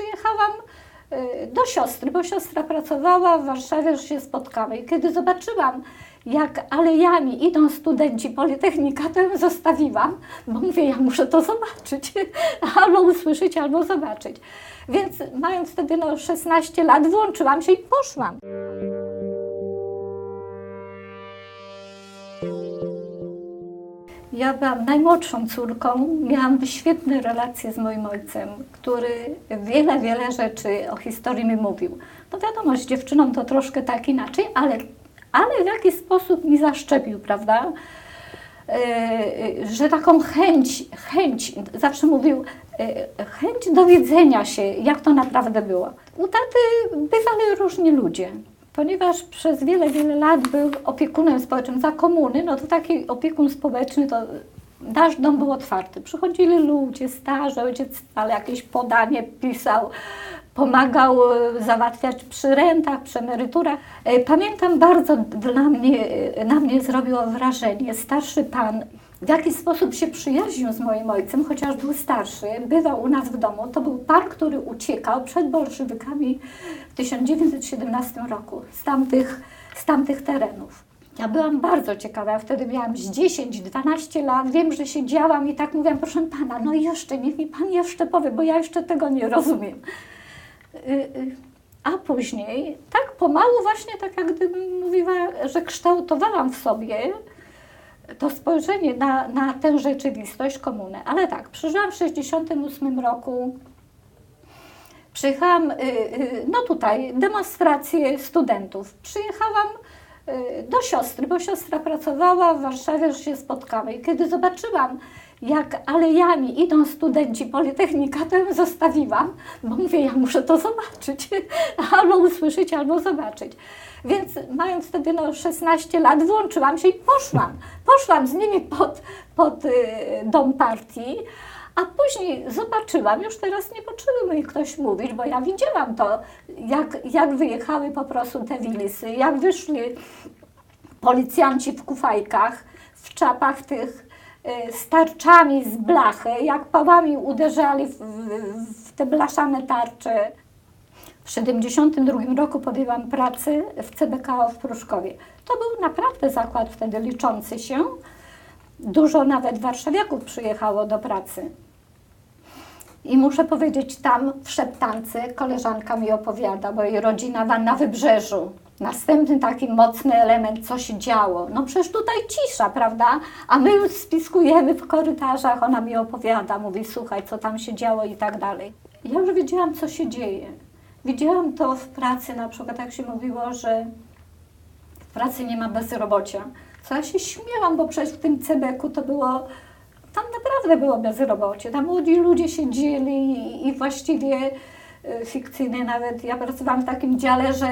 przyjechałam y, do siostry, bo siostra pracowała w Warszawie, że się spotkamy. I kiedy zobaczyłam, jak alejami idą studenci Politechnika, to ją zostawiłam, bo mówię, ja muszę to zobaczyć, albo usłyszeć, albo zobaczyć. Więc mając wtedy no, 16 lat, włączyłam się i poszłam. Ja byłam najmłodszą córką, miałam świetne relacje z moim ojcem, który wiele, wiele rzeczy o historii mi mówił. No wiadomo, z dziewczyną to troszkę tak inaczej, ale, ale w jakiś sposób mi zaszczepił, prawda? Yy, że taką chęć, chęć, zawsze mówił, yy, chęć dowiedzenia się, jak to naprawdę było. U taty bywali różni ludzie. Ponieważ przez wiele, wiele lat był opiekunem społecznym za komuny, no to taki opiekun społeczny to nasz dom był otwarty. Przychodzili ludzie, starzy, ojciec ale jakieś podanie pisał, pomagał e, załatwiać przy rentach, przy emeryturach. E, Pamiętam bardzo dla mnie, e, na mnie zrobiło wrażenie starszy pan, w jaki sposób się przyjaźnił z moim ojcem, chociaż był starszy, bywał u nas w domu. To był pan, który uciekał przed bolszewikami w 1917 roku z tamtych, z tamtych terenów. Ja byłam bardzo ciekawa, wtedy miałam z 10-12 lat, wiem, że siedziałam i tak mówiłam, proszę pana, no jeszcze, niech mi pan jeszcze powie, bo ja jeszcze tego nie rozumiem. Y, y, A później, tak pomału właśnie, tak jak gdybym mówiła, że kształtowałam w sobie to spojrzenie na, na tę rzeczywistość, komunę. Ale tak, przyjrzałam w 68 roku, przyjechałam, y, no tutaj, demonstracje studentów. Przyjechałam do siostry, bo siostra pracowała w Warszawie, że się spotkamy. I kiedy zobaczyłam, jak alejami idą studenci Politechnika, to ją zostawiłam, bo mówię, ja muszę to zobaczyć, albo usłyszeć, albo zobaczyć. Więc mając wtedy no, 16 lat, włączyłam się i poszłam. Poszłam z nimi pod, pod y, dom partii, a później zobaczyłam, już teraz nie potrzebuje mi ktoś mówić, bo ja widziałam to, jak, jak wyjechały po prostu te wilisy, jak wyszli policjanci w kufajkach, w czapach tych z tarczami z blachy, jak pałami uderzali w, w, te blaszane tarcze. W 1972 roku podjęłam pracę w CBKO w Pruszkowie. To był naprawdę zakład wtedy liczący się. Dużo nawet warszawiaków przyjechało do pracy. I muszę powiedzieć, tam w Szeptance koleżanka mi opowiada, bo jej rodzina na wybrzeżu. Następny taki mocny element, co się działo. No przecież tutaj cisza, prawda? A my już spiskujemy w korytarzach, ona mi opowiada, mówi, słuchaj, co tam się działo i tak dalej. Ja już wiedziałam, co się dzieje. Widziałam to w pracy, na przykład jak się mówiło, że w pracy nie ma bezrobocia. Co ja się śmiałam, bo przecież w tym Cebeku to było, tam naprawdę było bezrobocie. Tam młodzi ludzie siedzieli i, właściwie y, fikcyjnie nawet, ja pracowałam w takim dziale, że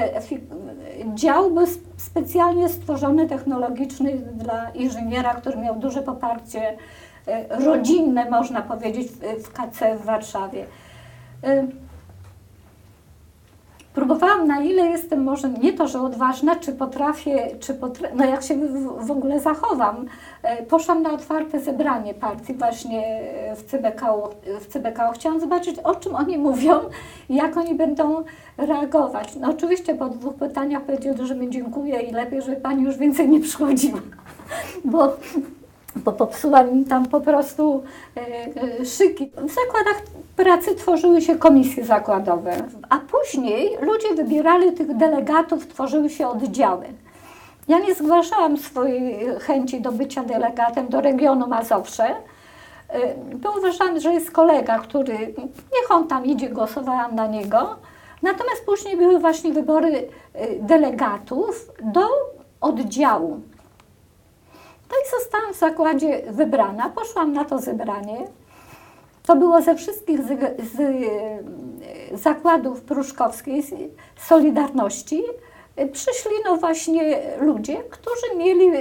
dział był sp- specjalnie stworzony technologiczny dla inżyniera, który miał duże poparcie y, rodzinne, można powiedzieć, w, w KC w Warszawie. Próbowałam na ile jestem może nie to, że odważna, czy potrafię, czy potra no jak się w, w ogóle zachowam. E, Poszłam na otwarte zebranie partii właśnie w CBKO, w CBKO. Chciałam zobaczyć, o czym oni mówią jak oni będą reagować. No oczywiście po dwóch pytaniach powiedzieli, że mi dziękuję i lepiej, żeby pani już więcej nie przychodziła, bo bo popsułam im tam po prostu e, e, szyki. W zakładach pracy tworzyły się komisje zakładowe, a później ludzie wybierali tych delegatów, tworzyły się oddziały. Ja nie zgłaszałam swojej chęci do bycia delegatem do regionu Mazowsze, e, bo uważałam, że jest kolega, który, niech on tam idzie, głosowałam na niego. Natomiast później były właśnie wybory e, delegatów do oddziału. No i zostałam w zakładzie wybrana. Poszłam na to zebranie. To było ze wszystkich z, z e, zakładów pruszkowskiej Solidarności. Przyszli no właśnie ludzie, którzy mieli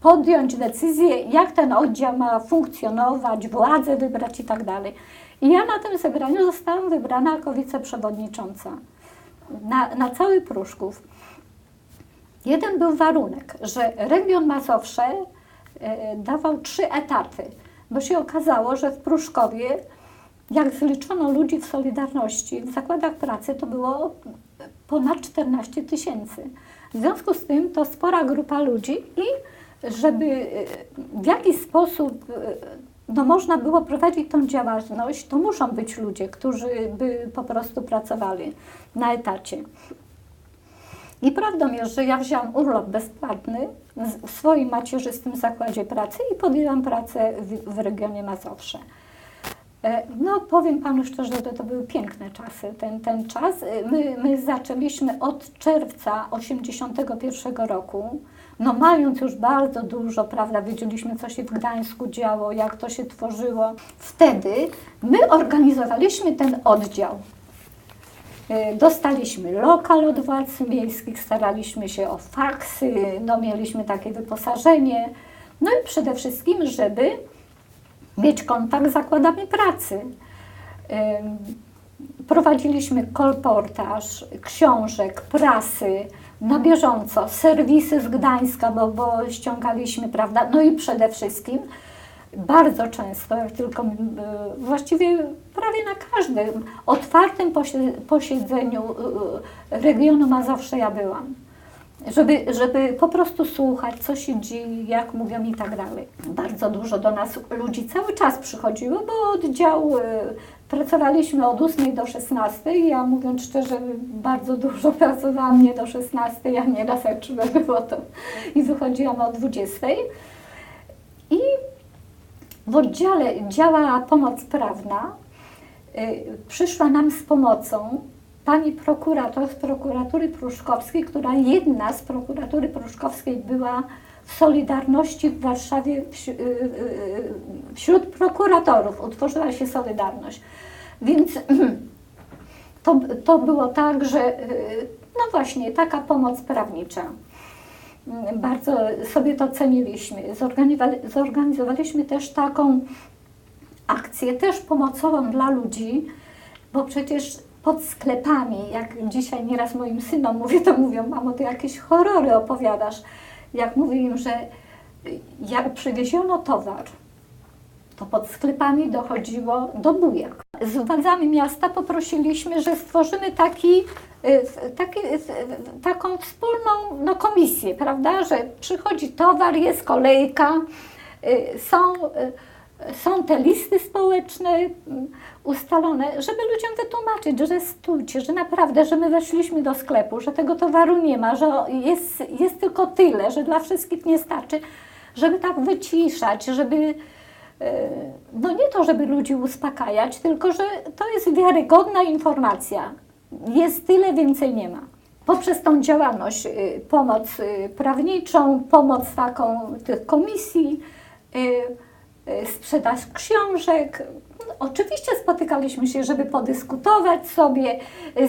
podjąć decyzję, jak ten oddział ma funkcjonować, władzę wybrać i tak dalej. I ja na tym zebraniu zostałam wybrana jako wiceprzewodnicząca na, na cały Pruszków. Jeden był warunek, że region Mazowsze e, dawał trzy etaty, bo się okazało, że w Pruszkowie jak zliczono ludzi w Solidarności w zakładach pracy, to było ponad 14 tysięcy. W związku z tym to spora grupa ludzi i żeby y, w jakiś sposób y, no, można było prowadzić tą działalność, to muszą być ludzie, którzy by po prostu pracowali na etacie. I prawdą jest, że ja wzięłam urlop bezpłatny w swoim macierzystym zakładzie pracy i podjęłam pracę w, w regionie Mazowsze. E, No, powiem Panu szczerze, że to były piękne czasy, ten, ten czas. E, My, my zaczęliśmy od czerwca 81 roku, no mając już bardzo dużo, prawda, wiedzieliśmy, co się w Gdańsku działo, jak to się tworzyło. Wtedy my organizowaliśmy ten oddział. E, Dostaliśmy lokal od władz miejskich, staraliśmy się o faksy, no mieliśmy takie wyposażenie. No i przede wszystkim, żeby mieć kontakt z zakładami pracy. Prowadziliśmy kolportaż, książek, prasy na bieżąco, serwisy z Gdańska, bo, bo ściągaliśmy, prawda? No i przede wszystkim bardzo często, jak tylko y, właściwie prawie na każdym otwartym posie- posiedzeniu y, y, regionu Mazowsza ja byłam żeby, żeby po prostu słuchać, co się dzieje, jak mówią i tak dalej. Bardzo dużo do nas ludzi cały czas przychodziło, bo oddział pracowaliśmy od 8 do 16. Ja mówiąc szczerze, bardzo dużo pracowałam nie do 16, ja nie raz jak trzeba było to i wychodziłam o 20. I w oddziale działa pomoc prawna. Y, Przyszła nam z pomocą pani prokurator z prokuratury pruszkowskiej, która jedna z prokuratury pruszkowskiej była w Solidarności w Warszawie y, y, wśród prokuratorów. Utworzyła się Solidarność. Więc to, to było tak, że no właśnie taka pomoc prawnicza. Mm, Bardzo sobie to ceniliśmy. Zorganizowa- Zorganizowaliśmy też taką akcję, też pomocową dla ludzi, bo przecież pod sklepami, jak dzisiaj nieraz moim synom mówię, to mówią, mamo, ty jakieś horrory opowiadasz. Jak mówię im, że jak przywieziono towar, to pod sklepami dochodziło do bujek. Z władzami miasta poprosiliśmy, że stworzymy taki, y, taki, taką wspólną no, komisję, prawda, że przychodzi towar, jest kolejka, y, są, y, są te listy społeczne ustalone, żeby ludziom wytłumaczyć, że stójcie, że naprawdę, że my weszliśmy do sklepu, że tego towaru nie ma, że jest, jest tylko tyle, że dla wszystkich nie starczy, żeby tak wyciszać, żeby no nie to, żeby ludzi uspokajać, tylko że to jest wiarygodna informacja. Jest tyle, więcej nie ma. Poprzez tą działalność, y, pomoc y, prawniczą, pomoc taką tych komisji, y, sprzedaż książek. Oczywiście spotykaliśmy się, żeby podyskutować sobie,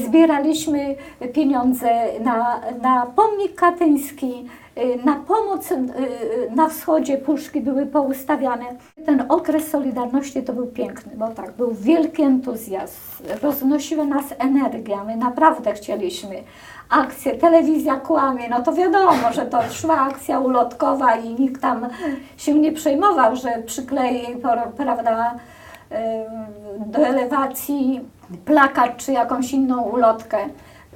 zbieraliśmy pieniądze na, na pomnik katyński, y, na pomoc y, na wschodzie puszki były poustawiane. Ten okres Solidarności to był piękny, bo tak, był wielki entuzjazm, roznosiła nas energia, my naprawdę chcieliśmy akcję, telewizja kłamie, no to wiadomo, że to szła akcja ulotkowa i nikt tam się nie przejmował, że przykleje, por- prawda, do elewacji plakat czy jakąś inną ulotkę.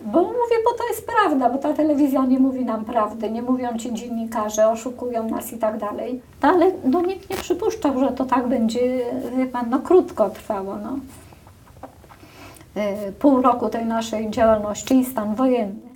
Bo mówię, bo to jest prawda, bo ta telewizja nie mówi nam prawdy, nie mówią ci dziennikarze, oszukują nas i tak dalej. No, ale no, nikt nie przypuszczał, że to tak będzie, wie pan, no krótko trwało. No. Y, Pół roku tej naszej działalności i stan wojenny.